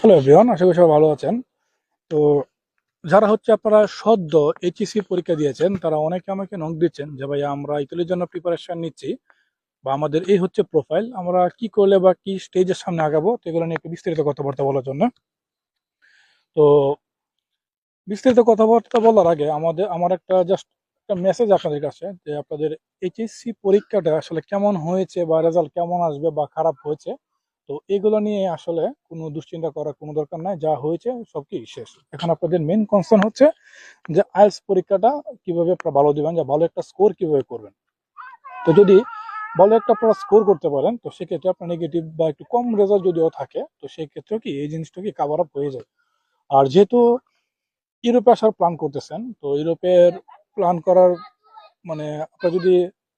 Hello everyone, আশা করি সবাই ভালো আছেন। তো যারা হচ্ছে আপনারা সদ্য এইচএসসি পরীক্ষা দিয়েছেন, তারা অনেকে আমাকে নক দিচ্ছেন যে ভাই আমরা ইতালির জন্য প্রিপারেশন নিচ্ছি বা আমাদের এই হচ্ছে প্রোফাইল আমরা কি করলে বা কি স্টেজের সামনে আগাবো? তো এগুলো নিয়ে একটু বিস্তারিত কথাবার্তা বলার জন্য। তো বিস্তারিত কথাবার্তা বলার আগে আমাদের, আমার একটা জাস্ট একটা মেসেজ আপনাদের কাছে যে, আপনাদের এইচএসসি পরীক্ষাটা আসলে কেমন হয়েছে বা রেজাল্ট কেমন আসবে বা খারাপ হয়েছে? তো এগুলো নিয়ে আসলে কোনো দুশ্চিন্তা করার কোনো দরকার নাই, যা হয়েছে সব কি শেষ। এখন আপনাদের মেন কনসার্ন হচ্ছে যে আইএলস পরীক্ষাটা কীভাবে আপনারা ভালো দিবেন, যে ভালো একটা স্কোর কীভাবে করবেন। তো যদি ভালো একটা আপনারা স্কোর করতে পারেন, তো সেক্ষেত্রে আপনার নেগেটিভ বা একটু কম রেজাল্ট যদিও থাকে, তো সেই ক্ষেত্রে কি এই জিনিসটা কি কাভার আপ হয়ে যায়? আর যেহেতু ইউরোপে আসার প্ল্যান করতেছেন, তো ইউরোপের প্ল্যান করার মানে আপনারা যদি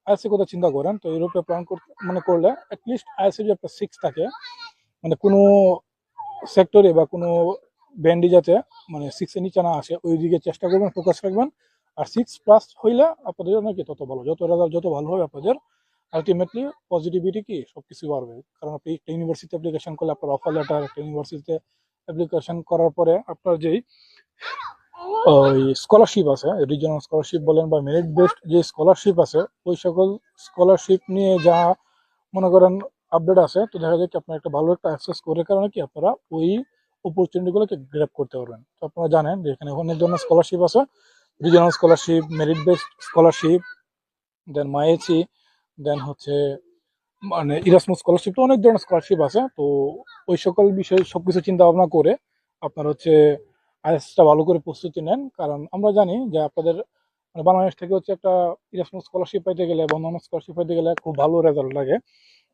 আইএসসি কথা চিন্তা করেন, তো ইউরোপে প্ল্যান করতে মানে করলে অ্যাটলিস্ট আইএসসি একটা সিক্স থাকে মানে কোনো সেক্টরে বা কোনো ব্যান্ডি যাতে মানে সিক্সের নিচে না আসে, ওই দিকে চেষ্টা করবেন ফোকাস রাখবেন। আর সিক্স প্লাস হইলে আপনাদের জন্য কি তত ভালো? যত রেজাল্ট যত ভালো হবে আপনাদের আলটিমেটলি পজিটিভিটি কি? সব কিছু বাড়বে। কারণ আপনি একটা ইউনিভার্সিটি অ্যাপ্লিকেশন করলে আপনার অফার লেটার একটা ইউনিভার্সিটিতে অ্যাপ্লিকেশন করার পরে আপনার যেই ওই স্কলারশিপ আছে রিজনাল স্কলারশিপ বলেন বা মেরিট বেসড যে স্কলারশিপ আছে, ওই সকল স্কলারশিপ নিয়ে যা মনে করেন আপডেট আছে, তো দেখা যায় কি আপনার একটা ভালো একটা অ্যাক্সেস করে কারণে কি আপনারা ওই অপরচুনিটিগুলোকে গ্র্যাপ করতে পারবেন। তো আপনারা জানেন যে এখানে অনেক ধরনের স্কলারশিপ আছে regional scholarship merit based scholarship then মাইএসি then হচ্ছে মানে ইরাসমুস স্কলারশিপ তো অনেক ধরনের স্কলারশিপ আছে, তো ওই সকল বিষয়ে সবকিছু চিন্তা ভাবনা করে আপনার হচ্ছে আইএসটা ভালো করে প্রস্তুতি নেন, কারণ আমরা জানি যে আপনাদের মানে বাংলাদেশ থেকে হচ্ছে একটা ইরাসমুস স্কলারশিপ পাইতে গেলে বা অন্যান্য স্কলারশিপ পাইতে গেলে খুব ভালো রেজাল্ট লাগে।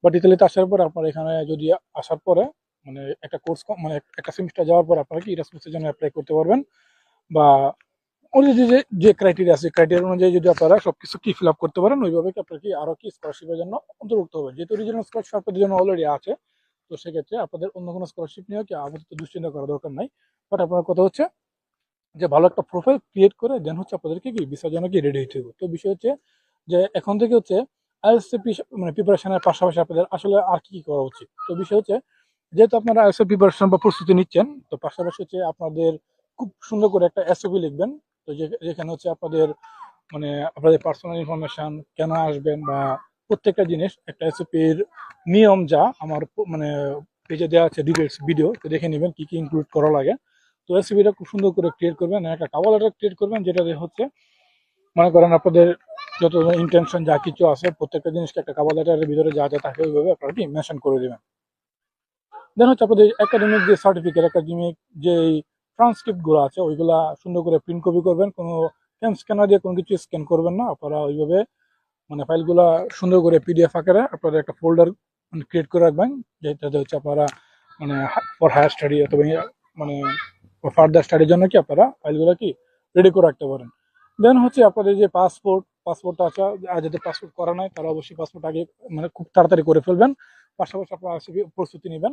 বাট ইতালিতে আসার পরে আপনার এখানে যদি আসার পরে মানে একটা কোর্স মানে একটা সেমিস্টার যাওয়ার পর আপনারা কি ইরাসমুসের জন্য অ্যাপ্লাই করতে পারবেন? বা যে, যে- ক্রাইটেরিয়া আছে ক্রাইটেরিয়া অনুযায়ী যদি আপনারা সবকিছু কি ফিল আপ করতে পারেন, ওইভাবে কি আপনার কি আরও কি স্কলারশিপের জন্য অন্তর্ভুক্ত হবে যেহেতু রিজনাল স্কলারশিপ আপনাদের জন্য অলরেডি আছে, তো সেক্ষেত্রে আপনাদের অন্য কোনো স্কলারশিপ নিয়েও কি আপাতত দুশ্চিন্তা করার দরকার নাই। বাট আপনার কথা হচ্ছে যে ভালো একটা প্রোফাইল ক্রিয়েট করে দেন হচ্ছে আপনাদেরকে কি ভিসার জন্য কি রেডি হতে হবে। তো বিষয় হচ্ছে যে এখন থেকে হচ্ছে আইএলসি মানে প্রিপারেশনের পাশাপাশি আপনাদের আসলে আর কি করা উচিত? তো বিষয় হচ্ছে যেহেতু আপনারা আইএলসি প্রিপারেশন বা প্রস্তুতি নিচ্ছেন, তো পাশাপাশি হচ্ছে আপনাদের খুব সুন্দর করে একটা এসওপি লিখবেন। তো যেখানে হচ্ছে আপনাদের মানে আপনাদের পার্সোনাল ইনফরমেশন কেন আসবেন বা প্রত্যেকটা জিনিস একটা এসওপির নিয়ম যা আমার মানে পেজে দেওয়া আছে ডিটেলস ভিডিও তো দেখে নেবেন কি কি ইনক্লুড করা লাগে। তো রেসিপিটা খুব সুন্দর করে ক্রিয়েট করবেন একটা কাবা লেটার ক্রিয়েট করবেন, যেটা হচ্ছে, মনে করেন আপনাদের যত ইন্টেনশন যা কিছু আছে, প্রত্যেকটা জিনিসকে একটা কাবা লেটারের ভিতরে যা যা থাকে ওইভাবে আপনারা মেনশন করে দেবেন। দেন হচ্ছে আপনাদের একাডেমিক যে সার্টিফিকেট একাডেমিক যে ট্রান্সক্রিপ্টগুলো আছে, ওইগুলা সুন্দর করে প্রিন্ট কপি করবেন, কোনো ক্যাম স্ক্যানার দিয়ে কোনো কিছু স্ক্যান করবেন না, আপনারা ওইভাবে মানে ফাইলগুলা সুন্দর করে পিডিএফ আকারে আপনারা একটা ফোল্ডার মানে ক্রিয়েট করে রাখবেন, যেটাতে হচ্ছে আপনারা মানে ফর হায়ার স্টাডি অথবা মানে ফার্দার স্টাডির জন্য কি আপনারা ফাইলগুলো কি রেডি করে রাখতে পারেন? দেন হচ্ছে আপনাদের যে পাসপোর্ট পাসপোর্ট আছে, আর যাদের পাসপোর্ট করা নাই, তারা অবশ্যই পাসপোর্ট আগে মানে খুব তাড়াতাড়ি করে ফেলবেন। পাশাপাশি আপনারা প্রস্তুতি নেবেন।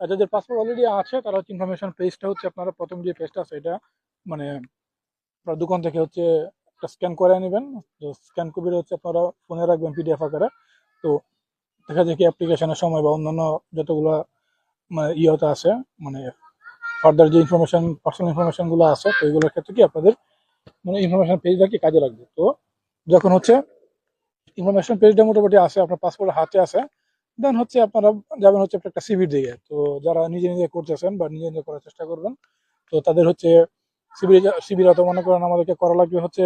আর যাদের পাসপোর্ট অলরেডি আছে, তারা হচ্ছে ইনফরমেশন পেজটা হচ্ছে আপনারা প্রথম যে পেজটা আছে, এটা মানে দোকান থেকে হচ্ছে একটা স্ক্যান করে নেবেন। তো স্ক্যান কপি হচ্ছে আপনারা ফোনে রাখবেন পিডিএফ আকারে। তো দেখা যায় কি অ্যাপ্লিকেশনের সময় বা অন্যান্য যতগুলো মানে ইয়েতে আছে মানে ফার্দার যে ইনফরমেশন পার্সোনাল ইনফরমেশনগুলো আছে, তো এগুলোর ক্ষেত্রে কি আপনাদের মানে ইনফরমেশন পেজটা কি কাজে লাগবে? তো যখন হচ্ছে ইনফরমেশন পেজটা মোটামুটি আছে, আপনার পাসপোর্ট হাতে আছে দেন হচ্ছে আপনারা যাবেন হচ্ছে একটা সিভির দিকে। তো যারা নিজে নিজে করতেছেন বা নিজে নিজে করার চেষ্টা করবেন, তো তাদের হচ্ছে সিবির সিবির অত মনে করেন আমাদেরকে করা লাগবে হচ্ছে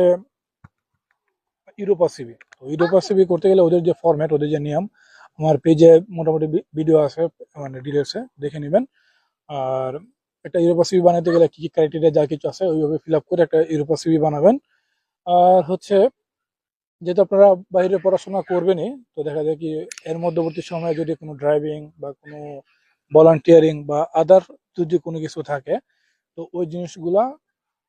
ইউরোপা সিবি তো ইউরোপা সিবি করতে গেলে ওদের যে ফরম্যাট ওদের যে নিয়ম, আমার পেজে মোটামুটি ভিডিও আছে মানে ডিটেলসে দেখে নেবেন। আর একটা ইউরোপা সিবি বানাতে গেলে কি কি ক্রাইটেরিয়া যা কিছু আছে, ওইভাবে ফিল আপ করে একটা ইউরোপা সিবি বানাবেন। আর হচ্ছে, যেহেতু আপনারা বাইরে পড়াশোনা করবেনই, তো দেখা যায় কি এর মধ্যবর্তী সময়ে যদি কোনো ড্রাইভিং বা কোনো ভলান্টিয়ারিং বা আদার যদি কোনো কিছু থাকে, তো ওই জিনিসগুলা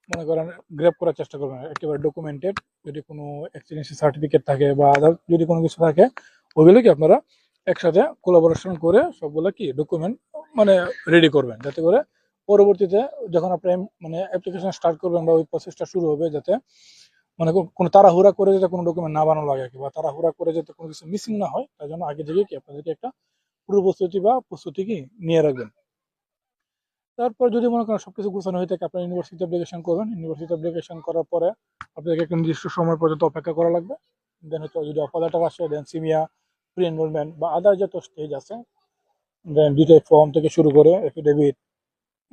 মনে করেন গ্রেপ করার চেষ্টা করবেন। একেবারে ডকুমেন্টেড যদি কোনো এক্সপিরিয়েন্সি সার্টিফিকেট থাকে বা আদার যদি কোনো কিছু থাকে ওইগুলো কি আপনারা একসাথে কোলাবোরেশন করে সবগুলো কি ডকুমেন্ট মানে রেডি করবেন, যাতে করে পরবর্তীতে যখন আপনি মানে অ্যাপ্লিকেশন স্টার্ট করবেন বা ওই প্রসেসটা শুরু হবে যাতে মানে কোনো তাড়াহুড়া করে যাতে কোনো ডকুমেন্ট না বানানো লাগে বা তাড়াহুড়া করে যাতে কোনো কিছু মিসিং না হয়, তার জন্য আগে থেকে কি আপনাদেরকে একটা পূর্ব প্রস্তুতি বা প্রস্তুতি কি নিয়ে রাখবেন। তারপর যদি মনে করেন সবকিছু গোছানো হয়ে থাকে, আপনার ইউনিভার্সিটি অ্যাপ্লিকেশন করবেন। ইউনিভার্সিটি অ্যাপ্লিকেশন করার পরে আপনাকে একটা নির্দিষ্ট সময় পর্যন্ত অপেক্ষা করা লাগবে। দেন হচ্ছে যদি অফার লেটার আসে দেন সিমিয়া প্রি এনরোলমেন্ট বা আদার যত স্টেজ আছে দেন ডিটেল ফর্ম থেকে শুরু করে এফিডেভিট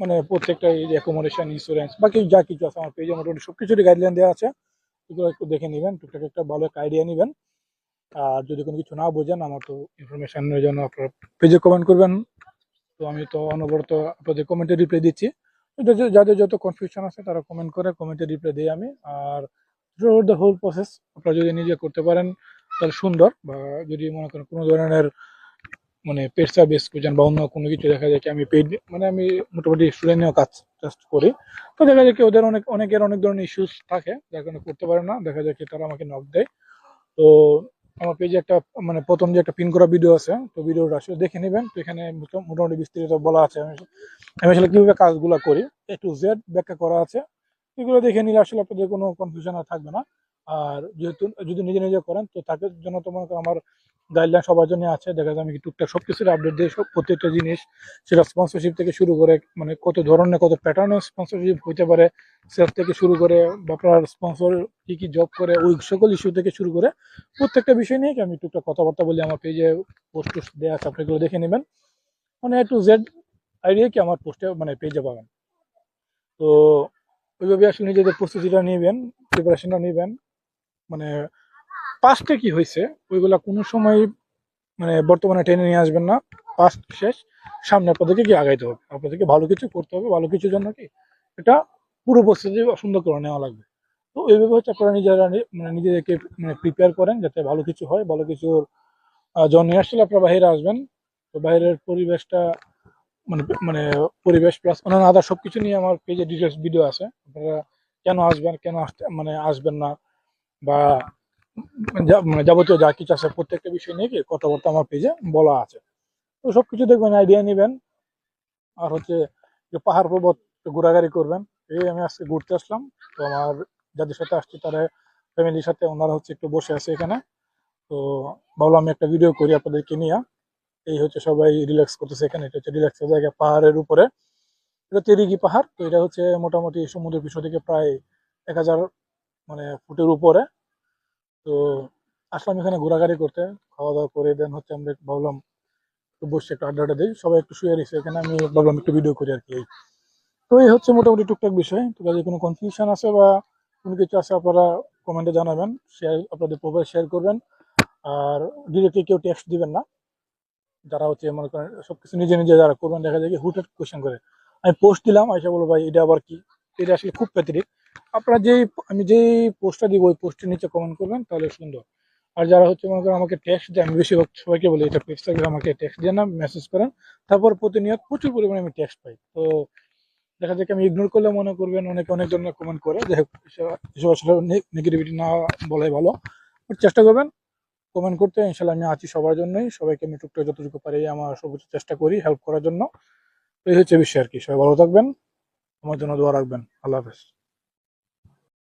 মানে প্রত্যেকটা এই অ্যাকোমোডেশন ইন্স্যুরেন্স বাকি যা কিছু আছে আমার পেজে মোটামুটি সব কিছুরই গাইডলাইন দেওয়া আছে। এগুলো একটু দেখে নেবেন, টুকটাক একটা ভালো একটা আইডিয়া নেবেন। আর যদি কোনো কিছু না বোঝেন, আমার তো ইনফরমেশনের জন্য আপনার পেজে কমেন্ট করবেন। তো আমি তো অনবরত আপনাদের কমেন্টে রিপ্লাই দিচ্ছি। যাদের যত কনফিউশন আছে তারা কমেন্ট করে কমেন্টে রিপ্লাই দিই আমি। আর দ্য হোল প্রসেস আপনারা যদি নিজে করতে পারেন, তাহলে সুন্দর। বা যদি মনে করেন কোনো ধরনের মানে পেড সার্ভিস খুঁজেন বা অন্য কোনো কিছু দেখা যায় কি আমি পেড মানে আমি মোটামুটি স্টুডেন্ট নিয়েও কাজ টেস্ট করি। তো দেখা যায় কি ওদের অনেক, অনেকের অনেক ধরনের ইস্যুস থাকে, যার কারণে করতে পারে না। দেখা যায় কি তারা আমাকে নক দেয়। তো আমার পেজে একটা মানে প্রথম যে একটা পিন করা ভিডিও আছে, তো ভিডিওটা আসলে দেখে নেবেন। তো এখানে মোটামুটি বিস্তারিত বলা আছে। আমি আসলে কীভাবে কাজগুলো করি এ টু জেড ব্যাখ্যা করা আছে। এগুলো দেখে নিলে আসলে আপনাদের কোনো কনফিউশন আর থাকবে না। আর যেহেতু, যদি নিজে নিজে করেন, তো তাদের জন্য তো মনে আমার গাইডলাইন সবার জন্য আছে। দেখা যায় আমি টুকটাক সব কিছুর আপডেট দিই সব প্রত্যেকটা জিনিস, সেটা স্পন্সরশিপ থেকে শুরু করে মানে কত ধরনের, কত প্যাটার্নের স্পন্সরশিপ হইতে পারে সেলফ থেকে শুরু করে, আপনার স্পন্সর কী কী জব করে, ওই সকল ইস্যু থেকে শুরু করে, প্রত্যেকটা বিষয় নিয়ে আমি টুকটাক কথাবার্তা বলি, আমার পেজে পোস্ট টোস্ট দেওয়া আছে, আপনি এগুলো দেখে নেবেন। মানে টু জেড আইডিয়া কি আমার পোস্টে মানে পেজে পাবেন। তো ওইভাবে আসলে নিজেদের প্রস্তুতিটা নেবেন প্রিপারেশনটা নেবেন। মানে পাস্টে কি হয়েছে? ওইগুলা কোনো সময় মানে বর্তমানে টেনে নিয়ে আসবেন না। পাস্ট শেষ সামনে আপনাদেরকে কি আগাইতে হবে। আপনাদেরকে ভালো কিছু করতে হবে, ভালো কিছুর জন্য কি? এটা পুরো প্রস্তুতি সুন্দর করে নেওয়া লাগবে। তো এইভাবে হচ্ছে আপনারা নিজেরা মানে নিজেদেরকে মানে প্রিপেয়ার করেন যাতে ভালো কিছু হয়, ভালো কিছুর জন্য আসলে আপনারা বাইরে আসবেন। তো বাইরের পরিবেশটা মানে মানে পরিবেশ প্লাস অন্যান্য আদার সবকিছু নিয়ে আমার পেজে ডিটেলস ভিডিও আছে। আপনারা কেন আসবেন, কেন আসতে মানে আসবেন না? বা যাবতীয় যা কিছু আছে, প্রত্যেকটা বিষয় নিয়ে কি কথাবার্তা আমার পেজে বলা আছে। তো সবকিছু দেখবেন আইডিয়া নেবেন। আর হচ্ছে পাহাড় পর্বত ঘোরাঘুরি করবেন, এই আমি আজকে ঘুরতে আসলাম। তো আমার যাদের সাথে আসছি, তারা ফ্যামিলির সাথে, ওনারা হচ্ছে একটু বসে আছে এখানে। তো ভাবলাম আমি একটা ভিডিও করি আপনাদেরকে নিয়ে। এই হচ্ছে সবাই রিল্যাক্স করতেছে এখানে, এটা হচ্ছে রিল্যাক্সের জায়গা, পাহাড়ের উপরে। এটা তেরিগি পাহাড়, তো এটা হচ্ছে মোটামুটি সমুদ্রের পৃষ্ঠ থেকে প্রায় এক হাজার মানে ফুটের উপরে। তো আসলাম এখানে ঘোরাঘুরি করতে। খাওয়া দাওয়া করে দেন হচ্ছে আমরা ভাবলাম একটু বসে একটু আড্ডাটা দিই। সবাই একটু শুয়ে রয়েছে, এখানে আমি ভাবলাম একটু ভিডিও করি আর কি এই। তো এই হচ্ছে মোটামুটি টুকটাক বিষয়। তো যদি কোনো কনফিউশন আছে বা কোনো কিছু আছে আপনারা কমেন্টে জানাবেন শেয়ার আপনাদের প্রোফাইল শেয়ার করবেন। আর ডিরেক্টলি কেউ টেক্সট দিবেন না। যারা হচ্ছে মনে করেন সবকিছু নিজে নিজে যারা করবেন, দেখা যায় কি হুটেড কোয়েশ্চেন করে। আমি পোস্ট দিলাম, আইসা বলব ভাই, এটা আবার কি? এটা আসলে খুব প্যাথেটিক আপনারা যেই, আমি যেই পোস্টটা দিব, ওই পোস্টের নিচে কমেন্ট করবেন, তাহলে সুন্দর আর যারা হচ্ছে মনে করেন আমাকে টেক্সট দেয় আমি বেশিরভাগ সবাইকে বলি, এটা পেজ থাকলে আমাকে টেক্সট দিয়ে না মেসেজ করেন। তারপর প্রতিনিয়ত প্রচুর পরিমাণে আমি টেক্সট পাই। তো দেখা যায় আমি ইগনোর করলে মনে করবেন, অনেকে অনেক ধরনের কমেন্ট করে, যাই হোক আসলে নেগেটিভিটি না বলাই ভালো। চেষ্টা করবেন কমেন্ট করতে ইনশাল্লাহ আমি আছি সবার জন্যই। সবাইকে আমি টুকটাক যতটুকু পারি আমার সর্বোচ্চ চেষ্টা করি হেল্প করার জন্য। এই হচ্ছে বিষয় আর কি। সবাই ভালো থাকবেন, আমার জন্য দোয়া রাখবেন। আল্লাহ হাফেজ।